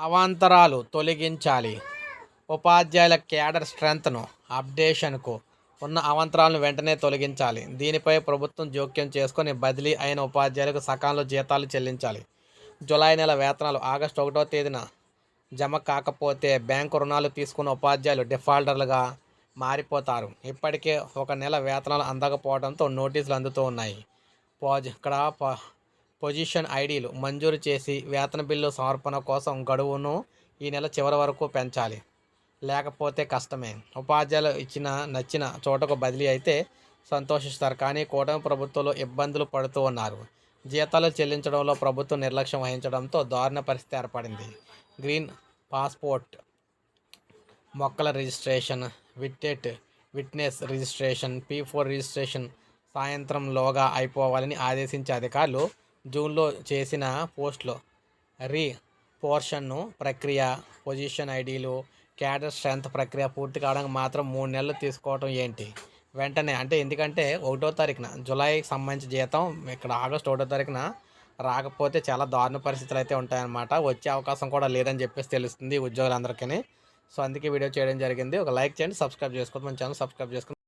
అవాంతరాలు తొలగించాలి. ఉపాధ్యాయుల క్యాడర్ స్ట్రెంత్ను అప్డేషన్కు ఉన్న అవాంతరాలను వెంటనే తొలగించాలి. దీనిపై ప్రభుత్వం జోక్యం చేసుకొని బదిలీ అయిన ఉపాధ్యాయులకు సకాలంలో జీతాలు చెల్లించాలి. జూలై నెల వేతనాలు ఆగస్టు ఒకటో తేదీన జమ కాకపోతే బ్యాంకు రుణాలు తీసుకున్న ఉపాధ్యాయులు డిఫాల్టర్లుగా మారిపోతారు. ఇప్పటికే ఒక నెల వేతనాలు అందకపోవడంతో నోటీసులు అందుతూ ఉన్నాయి. పాజ్ ఇక్కడ ప- పొజిషన్ ఐడీలు మంజూరు చేసి వేతన బిల్లు సమర్పణ కోసం గడువును ఈ నెల చివరి వరకు పెంచాలి. లేకపోతే కష్టమే. ఉపాధ్యాయులు ఇచ్చిన నచ్చిన చోటకు బదిలీ అయితే సంతోషిస్తారు. కానీ కూటమి ప్రభుత్వంలో ఇబ్బందులు పడుతూ ఉన్నారు. జీతాలు చెల్లించడంలో ప్రభుత్వం నిర్లక్ష్యం వహించడంతో దారుణ పరిస్థితి ఏర్పడింది. గ్రీన్ పాస్పోర్ట్ మొక్కల registration విట్టెట్ witness registration P four registration సాయంత్రంలోగా అయిపోవాలని ఆదేశించే అధికారులు జూన్లో చేసిన పోస్ట్లో రీ పోర్షన్ను ప్రక్రియ పొజిషన్ ఐడీలు క్యాడర్ స్ట్రెంత్ ప్రక్రియ పూర్తి కావడానికి మాత్రం మూడు నెలలు తీసుకోవడం ఏంటి? వెంటనే అంటే ఎందుకంటే ఒకటో తారీఖున జూలైకి సంబంధించి జీతం ఇక్కడ ఆగస్ట్ ఒకటో తారీఖున రాకపోతే చాలా దారుణ పరిస్థితులు అయితే ఉంటాయన్నమాట. వచ్చే అవకాశం కూడా లేదని చెప్పేసి తెలుస్తుంది ఉద్యోగులందరికీ. సో అందుకే వీడియో చేయడం జరిగింది. ఒక లైక్ చేయండి సబ్స్క్రైబ్ చేసుకోండి మన ఛానల్ సబ్స్క్రైబ్ చేసుకోండి.